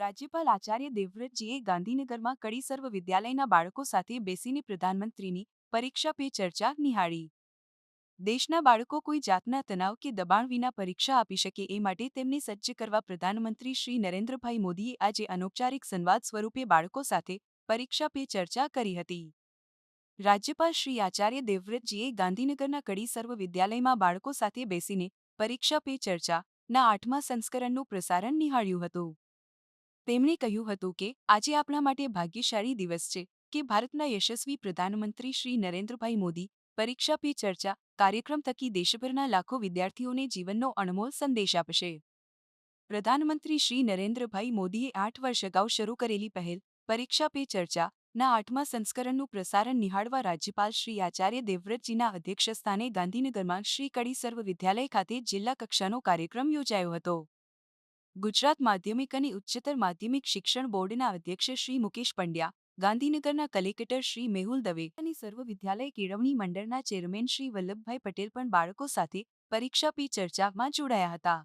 રાજ્યપાલ આચાર્ય દેવવ્રતજીએ ગાંધીનગરમાં કડી સર્વ વિદ્યાલયના બાળકો સાથે બેસીને પ્રધાનમંત્રીની પરીક્ષા પે ચર્ચા નિહાળી. દેશના બાળકો કોઈ જાતના તણાવ કે દબાણ વિના પરીક્ષા આપી શકે એ માટે તેમને સજ્જ કરવા પ્રધાનમંત્રી શ્રી નરેન્દ્રભાઈ મોદીએ આજે અનૌપચારિક સંવાદ સ્વરૂપે બાળકો સાથે પરીક્ષા પે ચર્ચા કરી હતી. રાજ્યપાલ શ્રી આચાર્ય દેવવ્રતજીએ ગાંધીનગરના કડી સર્વ વિદ્યાલયમાં બાળકો સાથે બેસીને પરીક્ષા પે ચર્ચા ના આઠમા સંસ્કરણનું પ્રસારણ નિહાળ્યું હતું. તેમણે કહ્યું હતું કે, આજે આપણા માટે ભાગ્યશાળી દિવસ છે કે ભારતના યશસ્વી પ્રધાનમંત્રી શ્રી નરેન્દ્રભાઈ મોદી પરીક્ષા પે ચર્ચા કાર્યક્રમ થકી દેશભરના લાખો વિદ્યાર્થીઓને જીવનનો અણમોલ સંદેશ આપશે. પ્રધાનમંત્રી શ્રી નરેન્દ્રભાઈ મોદીએ આઠ વર્ષ અગાઉ શરૂ કરેલી પહેલ પરીક્ષા પે ચર્ચા ના આઠમા સંસ્કરણનું પ્રસારણ નિહાળવા રાજ્યપાલ શ્રી આચાર્ય દેવવ્રતજીના અધ્યક્ષસ્થાને ગાંધીનગરમાં શ્રી કડી સર્વ વિદ્યાલય ખાતે જિલ્લા કક્ષાનો કાર્યક્રમ યોજાયો હતો. ગુજરાત માધ્યમિક અને ઉચ્ચતર માધ્યમિક શિક્ષણ બોર્ડના અધ્યક્ષ શ્રી મુકેશ પંડ્યા, ગાંધીનગરના કલેક્ટર શ્રી મેહુલ દવે અને સર્વ વિદ્યાલય કેળવણી મંડળના ચેરમેન શ્રી વલ્લભભાઈ પટેલ પણ બાળકો સાથે પરીક્ષા પે ચર્ચામાં જોડાયા હતા.